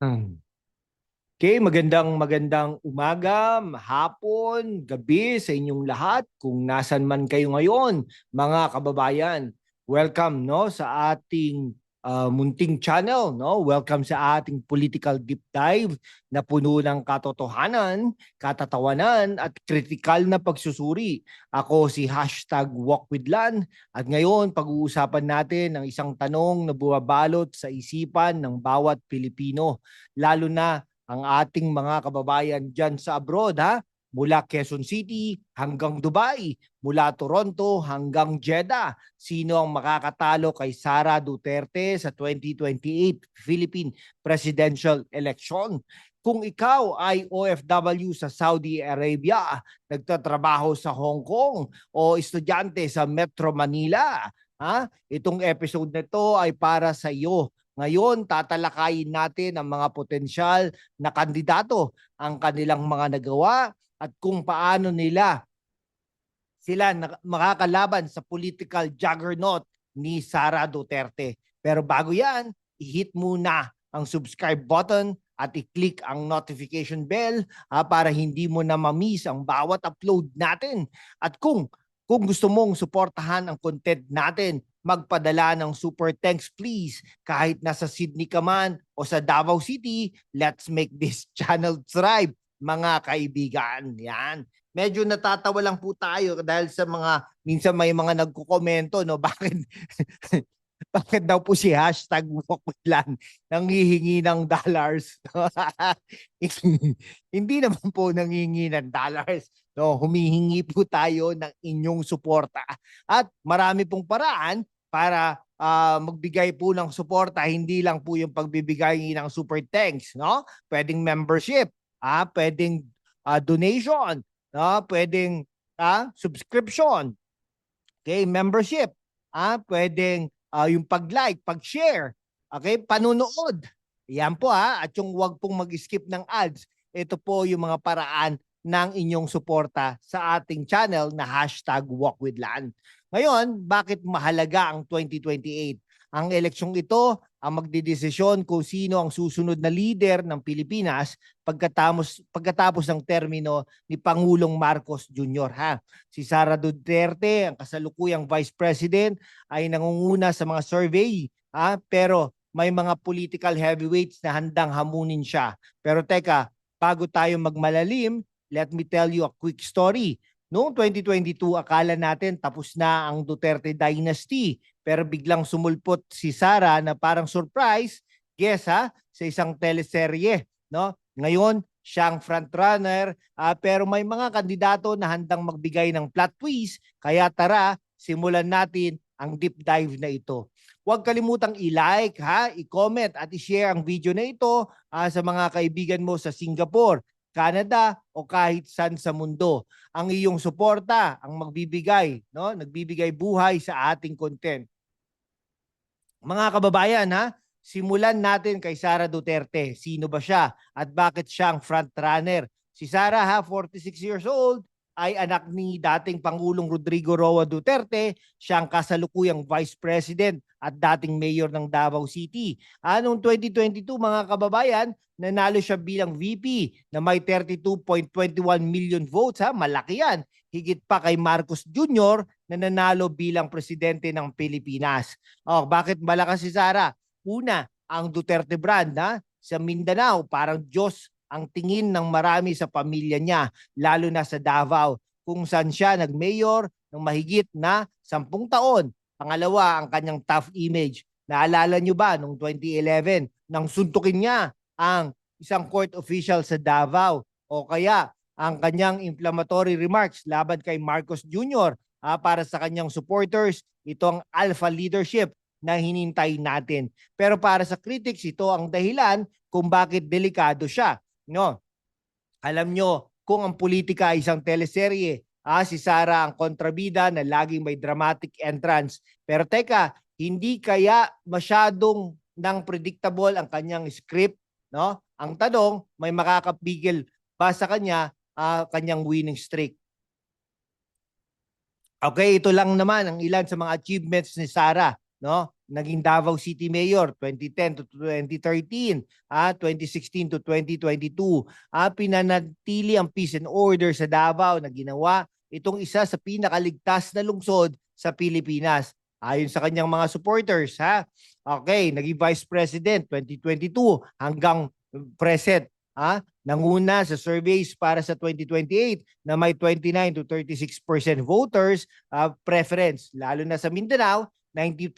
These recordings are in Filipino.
Hmm. Okay, magandang magandang umaga, hapon, gabi sa inyong lahat kung nasan man kayo ngayon, mga kababayan. Welcome no sa ating uh, munting channel, no? Welcome sa ating political deep dive na puno ng katotohanan, katatawanan at kritikal na pagsusuri. Ako si hashtag walkwithlan at ngayon pag-uusapan natin ang isang tanong na buwabalot sa isipan ng bawat Pilipino, lalo na ang ating mga kababayan dyan sa abroad ha mula Quezon City hanggang Dubai, mula Toronto hanggang Jeddah. Sino ang makakatalo kay Sara Duterte sa 2028 Philippine presidential election? Kung ikaw ay OFW sa Saudi Arabia, nagtatrabaho sa Hong Kong o estudyante sa Metro Manila, ha? Itong episode na ito ay para sa iyo ngayon, tatalakayin natin ang mga potensyal na kandidato, ang kanilang mga nagawa at kung paano nila sila makakalaban sa political juggernaut ni Sara Duterte. Pero bago yan, i-hit muna ang subscribe button at i-click ang notification bell ha, para hindi mo na ma-miss ang bawat upload natin. At kung kung gusto mong suportahan ang content natin, magpadala ng super thanks please. Kahit nasa Sydney ka man o sa Davao City, let's make this channel thrive mga kaibigan. Yan. Medyo natatawa lang po tayo dahil sa mga, minsan may mga nagkukomento, no? Bakit, bakit daw po si hashtag Wokwilan nangihingi ng dollars? Hindi naman po nangihingi ng dollars. No, humihingi po tayo ng inyong suporta. At marami pong paraan para uh, magbigay po ng suporta, hindi lang po yung pagbibigay ng super thanks, no? Pwedeng membership, ah, pwedeng uh, donation, no? Pwedeng ah, subscription. Okay, membership. Ah, pwedeng uh, yung pag-like, pag-share. Okay, panunood. Yan po ha, at yung wag pong mag-skip ng ads. Ito po yung mga paraan ng inyong suporta sa ating channel na hashtag WalkWithLand. Ngayon, bakit mahalaga ang 2028? Ang eleksyong ito ang magdidesisyon kung sino ang susunod na leader ng Pilipinas pagkatapos pagkatapos ng termino ni Pangulong Marcos Jr. ha. Si Sara Duterte, ang kasalukuyang Vice President ay nangunguna sa mga survey ha, pero may mga political heavyweights na handang hamunin siya. Pero teka, bago tayo magmalalim, let me tell you a quick story. Noong 2022, akala natin tapos na ang Duterte dynasty. Pero biglang sumulpot si Sara na parang surprise, guess ha, sa isang teleserye. No? Ngayon, siyang frontrunner, uh, pero may mga kandidato na handang magbigay ng plot twist. Kaya tara, simulan natin ang deep dive na ito. Huwag kalimutang i-like, ha, i-comment at i-share ang video na ito uh, sa mga kaibigan mo sa Singapore, Canada o kahit saan sa mundo. Ang iyong suporta ang magbibigay, no? Nagbibigay buhay sa ating content. Mga kababayan, ha? Simulan natin kay Sara Duterte. Sino ba siya at bakit siya ang front runner? Si Sara ha, 46 years old, ay anak ni dating Pangulong Rodrigo Roa Duterte, siyang kasalukuyang Vice President at dating Mayor ng Davao City. Anong 2022 mga kababayan, nanalo siya bilang VP na may 32.21 million votes. Ha? Malaki yan. Higit pa kay Marcos Jr. na nanalo bilang presidente ng Pilipinas. Oh, bakit malakas si Sara? Una, ang Duterte brand ha? sa Mindanao, parang Diyos ang tingin ng marami sa pamilya niya, lalo na sa Davao, kung saan siya nag-mayor ng mahigit na sampung taon. Pangalawa, ang kanyang tough image. Naalala niyo ba noong 2011 nang suntukin niya ang isang court official sa Davao o kaya ang kanyang inflammatory remarks laban kay Marcos Jr. Ah, para sa kanyang supporters, ito ang alpha leadership na hinintay natin. Pero para sa critics, ito ang dahilan kung bakit delikado siya. No? Alam nyo, kung ang politika ay isang teleserye, ah, si Sara ang kontrabida na laging may dramatic entrance. Pero teka, hindi kaya masyadong nang predictable ang kanyang script, no? Ang tanong, may makakapigil ba sa kanya uh, kanyang winning streak? Okay, ito lang naman ang ilan sa mga achievements ni Sara, no? Naging Davao City Mayor 2010 to 2013, ah 2016 to 2022. Ah pinanatili ang peace and order sa Davao na ginawa itong isa sa pinakaligtas na lungsod sa Pilipinas. Ayon sa kanyang mga supporters, ha? Okay, naging Vice President 2022 hanggang present, ha? Nanguna sa surveys para sa 2028 na may 29 to 36% voters uh, preference, lalo na sa Mindanao, 90%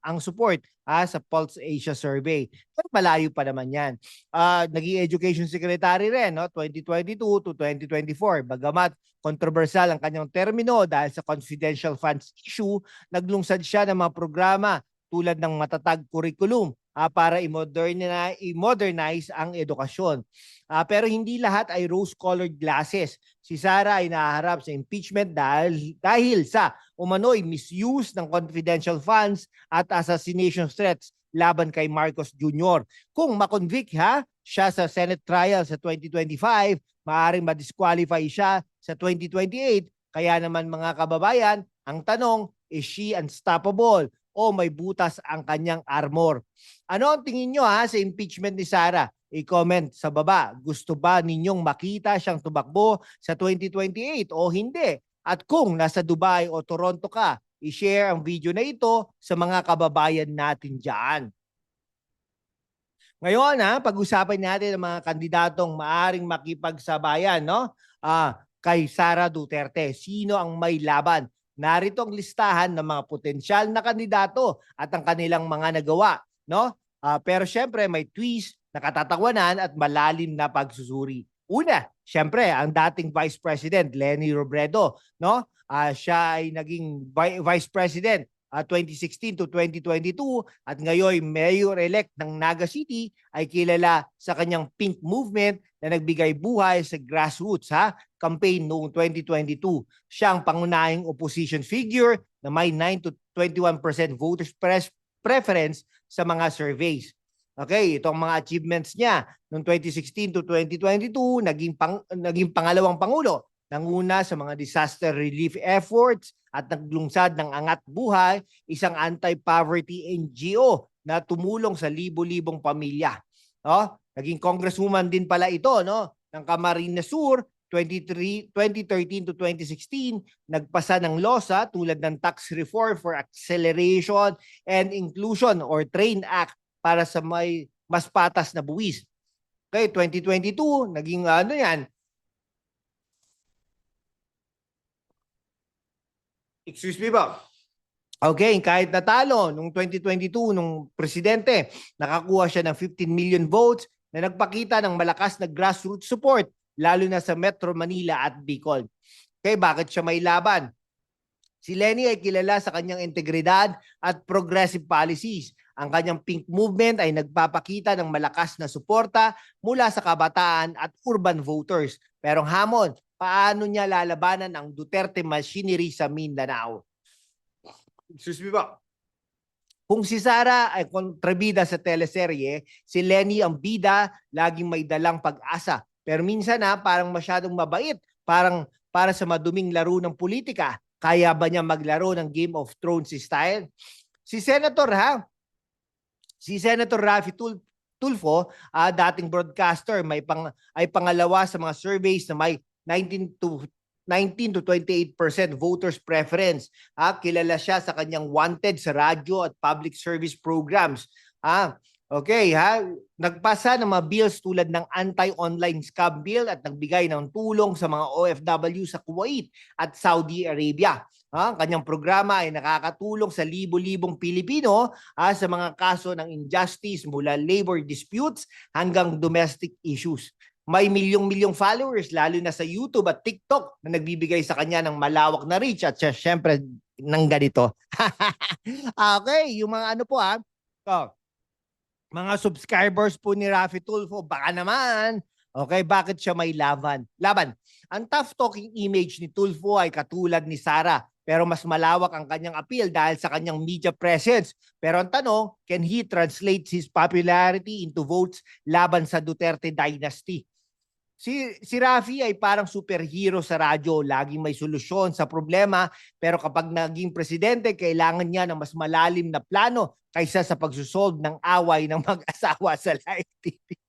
ang support ah, sa Pulse Asia survey. Pero malayo pa naman yan. Ah, naging education secretary rin, no? 2022 to 2024. Bagamat kontrobersyal ang kanyang termino dahil sa confidential funds issue, naglungsad siya ng mga programa tulad ng matatag curriculum ah, para i-modernize, i-modernize ang edukasyon. Ah, pero hindi lahat ay rose-colored glasses. Si Sara ay nahaharap sa impeachment dahil, dahil sa umano'y misuse ng confidential funds at assassination threats laban kay Marcos Jr. Kung makonvict ha, siya sa Senate trial sa 2025, maaaring ma-disqualify siya sa 2028. Kaya naman mga kababayan, ang tanong, is she unstoppable o may butas ang kanyang armor? Ano ang tingin nyo ha sa impeachment ni Sara? I-comment sa baba. Gusto ba ninyong makita siyang tumakbo sa 2028 o hindi? At kung nasa Dubai o Toronto ka, i-share ang video na ito sa mga kababayan natin dyan. Ngayon ha, pag-usapan natin ang mga kandidatong maaring makipagsabayan no? Ah, kay Sara Duterte. Sino ang may laban? Narito ang listahan ng mga potensyal na kandidato at ang kanilang mga nagawa, no? Ah, pero syempre may twist, nakatatawanan at malalim na pagsusuri. Una, syempre ang dating Vice President Lenny Robredo, no? Ah, siya ay naging vi- Vice President ah, 2016 to 2022 at ngayon mayor-elect ng Naga City ay kilala sa kanyang pink movement na nagbigay buhay sa grassroots ha campaign noong 2022. Siya ang pangunahing opposition figure na may 9 to 21% voters preference sa mga surveys. Okay, ito ang mga achievements niya. Noong 2016 to 2022, naging, pang, naging pangalawang pangulo. Nanguna sa mga disaster relief efforts at naglungsad ng Angat Buhay, isang anti-poverty NGO na tumulong sa libo-libong pamilya. No? Naging congresswoman din pala ito no ng Camarines Sur 23 2013 to 2016 nagpasa ng LOSA tulad ng Tax Reform for Acceleration and Inclusion or TRAIN Act para sa may mas patas na buwis. Okay, 2022 naging ano 'yan? Excuse me ba? Okay, kahit natalo nung 2022 nung presidente, nakakuha siya ng 15 million votes na nagpakita ng malakas na grassroots support lalo na sa Metro Manila at Bicol. Okay, bakit siya may laban? Si Lenny ay kilala sa kanyang integridad at progressive policies. Ang kanyang pink movement ay nagpapakita ng malakas na suporta mula sa kabataan at urban voters. Pero hamon, paano niya lalabanan ang Duterte machinery sa Mindanao? Excuse me ba? Kung si Sara ay kontrabida sa teleserye, si Lenny ang bida, laging may dalang pag-asa. Pero minsan na parang masyadong mabait, parang para sa maduming laro ng politika. Kaya ba niya maglaro ng Game of Thrones style? Si Senator ha, si Senator Rafi Tul Tulfo, ah, dating broadcaster, may pang, ay pangalawa sa mga surveys na may 19 to 19 to 28% voters preference. Ah, kilala siya sa kanyang wanted sa radyo at public service programs. Ah, okay ha. Nagpasa ng mga bills tulad ng anti-online scam bill at nagbigay ng tulong sa mga OFW sa Kuwait at Saudi Arabia. Ah, ang kanyang programa ay nakakatulong sa libo-libong Pilipino ah, sa mga kaso ng injustice mula labor disputes hanggang domestic issues may milyong-milyong followers lalo na sa YouTube at TikTok na nagbibigay sa kanya ng malawak na reach at siya syempre ng ganito. okay, yung mga ano po ah. Oh, mga subscribers po ni Rafi Tulfo, baka naman. Okay, bakit siya may laban? Laban. Ang tough talking image ni Tulfo ay katulad ni Sara pero mas malawak ang kanyang appeal dahil sa kanyang media presence. Pero ang tanong, can he translate his popularity into votes laban sa Duterte dynasty? Si si Rafi ay parang superhero sa radyo, laging may solusyon sa problema, pero kapag naging presidente, kailangan niya ng mas malalim na plano kaysa sa pagsusolve ng away ng mag-asawa sa live TV.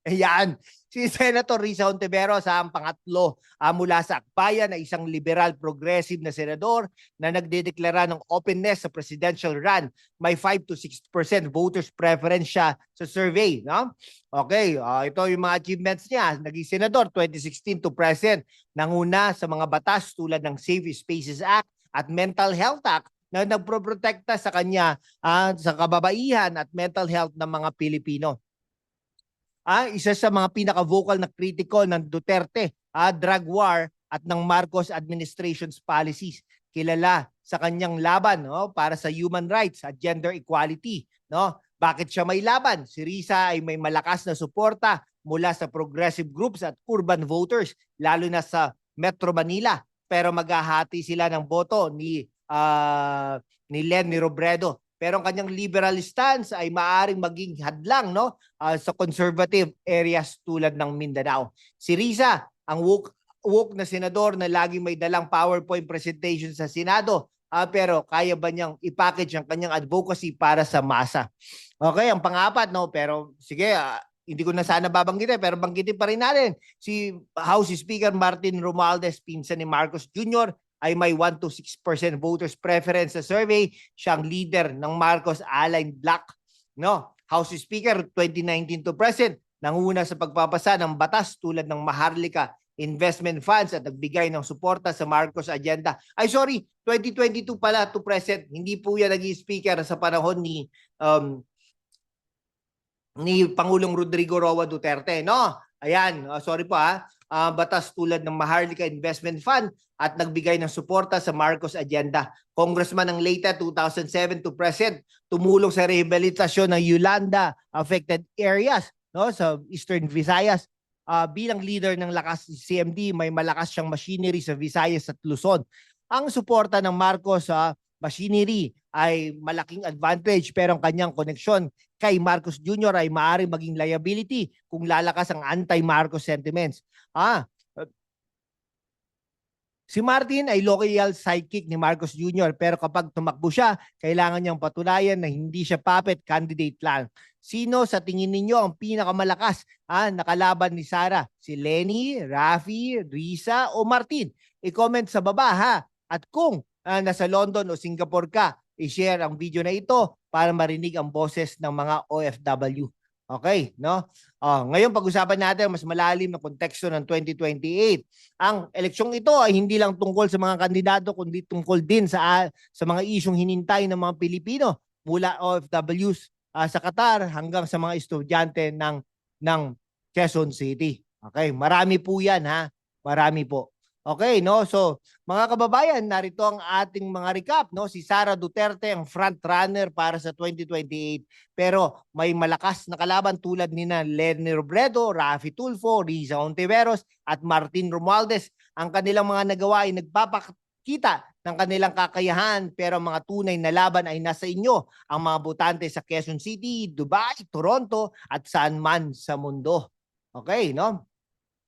Ayan, si Senator Risa Ontiveros ang pangatlo ah, mula sa Akbayan na isang liberal progressive na senador na nagdedeklara ng openness sa presidential run. May 5 to 6% voters preference siya sa survey. No? Okay, ah, ito yung mga achievements niya. Naging senador 2016 to present. Nanguna sa mga batas tulad ng Safe Spaces Act at Mental Health Act na nagproprotekta sa kanya ah, sa kababaihan at mental health ng mga Pilipino ah, isa sa mga pinaka-vocal na kritiko ng Duterte, ah, drug war at ng Marcos administration's policies. Kilala sa kanyang laban no, para sa human rights at gender equality. No? Bakit siya may laban? Si Risa ay may malakas na suporta mula sa progressive groups at urban voters, lalo na sa Metro Manila. Pero maghahati sila ng boto ni ah, ni Lenny Robredo. Pero ang kanyang liberal stance ay maaring maging hadlang no ah, sa conservative areas tulad ng Mindanao. Si Risa, ang woke, woke na senador na laging may dalang PowerPoint presentation sa Senado, ah, pero kaya ba niyang i-package ang kanyang advocacy para sa masa? Okay, ang pangapat no, pero sige, ah, hindi ko na sana babanggitin pero banggitin pa rin natin si House Speaker Martin Romualdez pinsan ni Marcos Jr. ay may 1 to 6% voters preference sa survey. Siyang leader ng Marcos Aligned Bloc. No? House Speaker 2019 to present nanguna sa pagpapasa ng batas tulad ng Maharlika investment funds at nagbigay ng suporta sa Marcos agenda. Ay sorry, 2022 pala to present. Hindi po yan naging speaker sa panahon ni um, ni Pangulong Rodrigo Roa Duterte, no? Ayan, ah, sorry po ha. Ah, batas tulad ng Maharlika Investment Fund at nagbigay ng suporta sa Marcos agenda. Congressman ng Leyte 2007 to present tumulong sa rehabilitasyon ng Yolanda affected areas no sa Eastern Visayas. Ah, bilang leader ng lakas CMD, may malakas siyang machinery sa Visayas at Luzon. Ang suporta ng Marcos sa machinery ay malaking advantage pero ang kanyang koneksyon kay Marcos Jr. ay maaaring maging liability kung lalakas ang anti-Marcos sentiments. Ah, si Martin ay loyal sidekick ni Marcos Jr. pero kapag tumakbo siya, kailangan niyang patunayan na hindi siya puppet candidate lang. Sino sa tingin ninyo ang pinakamalakas ah, nakalaban ni Sara? Si Lenny, Rafi, Risa o Martin? I-comment sa baba ha. At kung ah, nasa London o Singapore ka, i-share ang video na ito para marinig ang boses ng mga OFW. Okay, no? Oh, ngayon pag-usapan natin mas malalim na konteksto ng 2028. Ang eleksyong ito ay hindi lang tungkol sa mga kandidato kundi tungkol din sa sa mga isyong hinintay ng mga Pilipino mula OFWs ah, sa Qatar hanggang sa mga estudyante ng ng Quezon City. Okay, marami po 'yan ha. Marami po. Okay, no? So, mga kababayan, narito ang ating mga recap, no? Si Sara Duterte ang front runner para sa 2028. Pero may malakas na kalaban tulad ni na Lenny Robredo, Rafi Tulfo, Riza Ontiveros at Martin Romualdez. Ang kanilang mga nagawa ay nagpapakita ng kanilang kakayahan pero ang mga tunay na laban ay nasa inyo ang mga botante sa Quezon City, Dubai, Toronto at saan man sa mundo. Okay, no?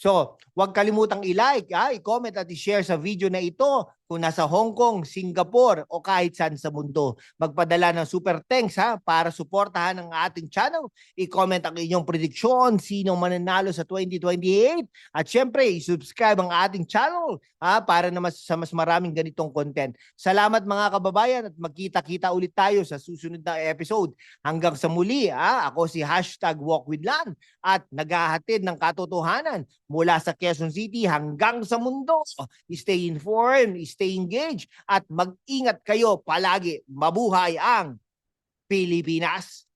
So, huwag kalimutang i-like, ah, i-comment at i-share sa video na ito kung nasa Hong Kong, Singapore o kahit saan sa mundo. Magpadala ng super thanks ha, para suportahan ang ating channel. I-comment ang inyong prediksyon, sino mananalo sa 2028. At syempre, i-subscribe ang ating channel ha, para na mas, sa mas maraming ganitong content. Salamat mga kababayan at magkita-kita ulit tayo sa susunod na episode. Hanggang sa muli, ha, ako si Hashtag Walk with Lan at naghahatid ng katotohanan mula sa Quezon City hanggang sa mundo. Stay informed, stay engaged at mag-ingat kayo palagi. Mabuhay ang Pilipinas!